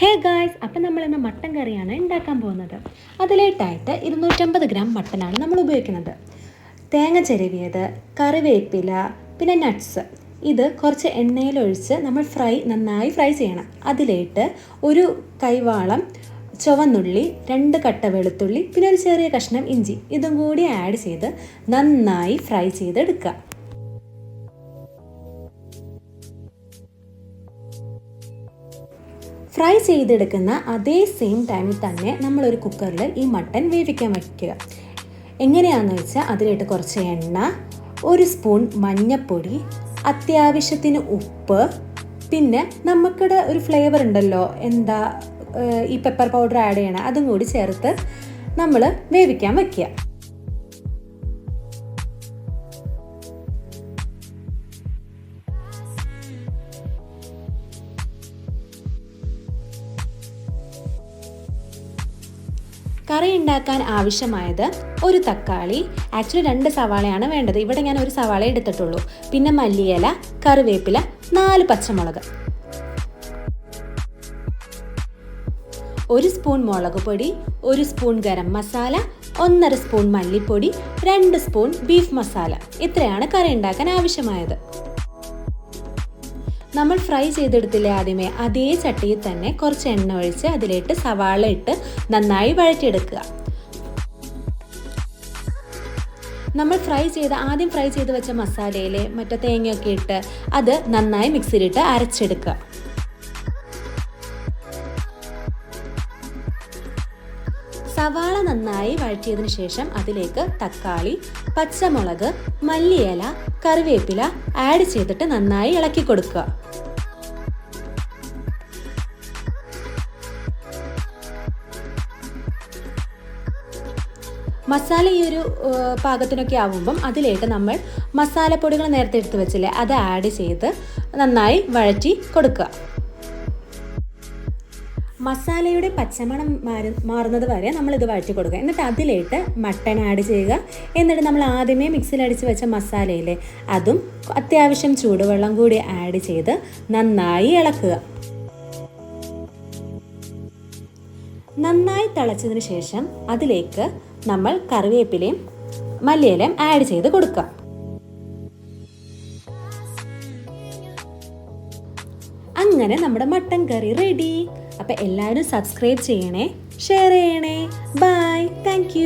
Hey guys അപ്പം നമ്മളിന്ന് mutton കറിയാണ് ഉണ്ടാക്കാൻ പോകുന്നത്. അതിലേട്ടായിട്ട് ഇരുന്നൂറ്റമ്പത് ഗ്രാം മട്ടനാണ് നമ്മൾ ഉപയോഗിക്കുന്നത്. തേങ്ങ ചെരുവിയത് കറിവേപ്പില പിന്നെ നട്ട്സ് ഇത് കുറച്ച് എണ്ണയിലൊഴിച്ച് നമ്മൾ ഫ്രൈ നന്നായി ഫ്രൈ ചെയ്യണം. അതിലേട്ട് ഒരു കൈവാളം ചുവന്നുള്ളി രണ്ട് കട്ട വെളുത്തുള്ളി പിന്നെ ഒരു ചെറിയ കഷ്ണം ഇഞ്ചി. ഇതും കൂടി ആഡ് ചെയ്ത് നന്നായി ഫ്രൈ ചെയ്തെടുക്കുക. ഫ്രൈ ചെയ്തെടുക്കുന്ന അതേ സെയിം ടൈമിൽ തന്നെ നമ്മളൊരു കുക്കറിൽ ഈ മട്ടൻ വേവിക്കാൻ വയ്ക്കുക എങ്ങനെയാണെന്ന് വെച്ചാൽ അതിലിട്ട് കുറച്ച് എണ്ണ ഒരു സ്പൂൺ മഞ്ഞൾപ്പൊടി അത്യാവശ്യത്തിന് ഉപ്പ് പിന്നെ നമുക്കിടെ ഒരു ഫ്ലേവർ ഉണ്ടല്ലോ എന്താ ഈ പെപ്പർ പൗഡർ ആഡ് ചെയ്യണം അതും കൂടി ചേർത്ത് നമ്മൾ വേവിക്കാൻ വയ്ക്കുക കറി ഉണ്ടാക്കാൻ ആവശ്യമായത് ഒരു തക്കാളി. ആക്ച്വലി രണ്ട് സവാളയാണ് വേണ്ടത്. ഇവിടെ ഞാൻ ഒരു സവാള എടുത്തിട്ടുള്ളൂ. പിന്നെ മല്ലിയില കറിവേപ്പില നാല് പച്ചമുളക്. ഒരു സ്പൂൺ മുളക് പൊടി ഒരു സ്പൂൺ ഗരം മസാല ഒന്നര സ്പൂൺ മല്ലിപ്പൊടി രണ്ട് സ്പൂൺ ബീഫ് മസാല. ഇത്രയാണ് കറി ഉണ്ടാക്കാൻ ആവശ്യമായത്. നമ്മൾ ഫ്രൈ ചെയ്തെടുത്തില്ലേ ആദ്യമേ? അതേ ചട്ടിയിൽ തന്നെ കുറച്ച് എണ്ണ ഒഴിച്ച് അതിലിട്ട് സവാള ഇട്ട് നന്നായി വഴറ്റിയെടുക്കുക. നമ്മൾ ഫ്രൈ ചെയ്ത് ആദ്യം ഫ്രൈ ചെയ്ത് വെച്ച മസാലയിൽ മറ്റേ തേങ്ങയൊക്കെ ഇട്ട് അത് നന്നായി മിക്സിയിലിട്ട് അരച്ചെടുക്കുക. സവാള നന്നായി വഴറ്റിയതിന് ശേഷം അതിലേക്ക് തക്കാളി പച്ചമുളക് മല്ലിയില കറിവേപ്പില ആഡ് ചെയ്തിട്ട് നന്നായി ഇളക്കി കൊടുക്കുക. മസാല ഈ ഒരു പാകത്തിനൊക്കെ ആവുമ്പം അതിലേക്ക് നമ്മൾ മസാലപ്പൊടികൾ നേരത്തെ എടുത്ത് വെച്ചില്ലേ അത് ആഡ് ചെയ്ത് നന്നായി വഴറ്റി കൊടുക്കുക. മസാലയുടെ പച്ചമണം മാറി മാറുന്നത് വരെ നമ്മൾ ഇത് വഴറ്റി കൊടുക്കുക. എന്നിട്ട് അതിലേട്ട് മട്ടൺ ആഡ് ചെയ്യുക. എന്നിട്ട് നമ്മൾ ആദ്യമേ മിക്സിയിൽ അടിച്ച് വെച്ച മസാലയിലെ അതും അത്യാവശ്യം ചൂടുവെള്ളം കൂടി ആഡ് ചെയ്ത് നന്നായി ഇളക്കുക. നന്നായി തിളച്ചതിന് ശേഷം അതിലേക്ക് നമ്മൾ കറിവേപ്പിലയും മല്ലിയിലയും ആഡ് ചെയ്ത് കൊടുക്കുക. അങ്ങനെ നമ്മുടെ മട്ടൻ കറി റെഡി അപ്പം എല്ലാവരും സബ്സ്ക്രൈബ് ചെയ്യണേ ഷെയർ ചെയ്യണേ. Bye thank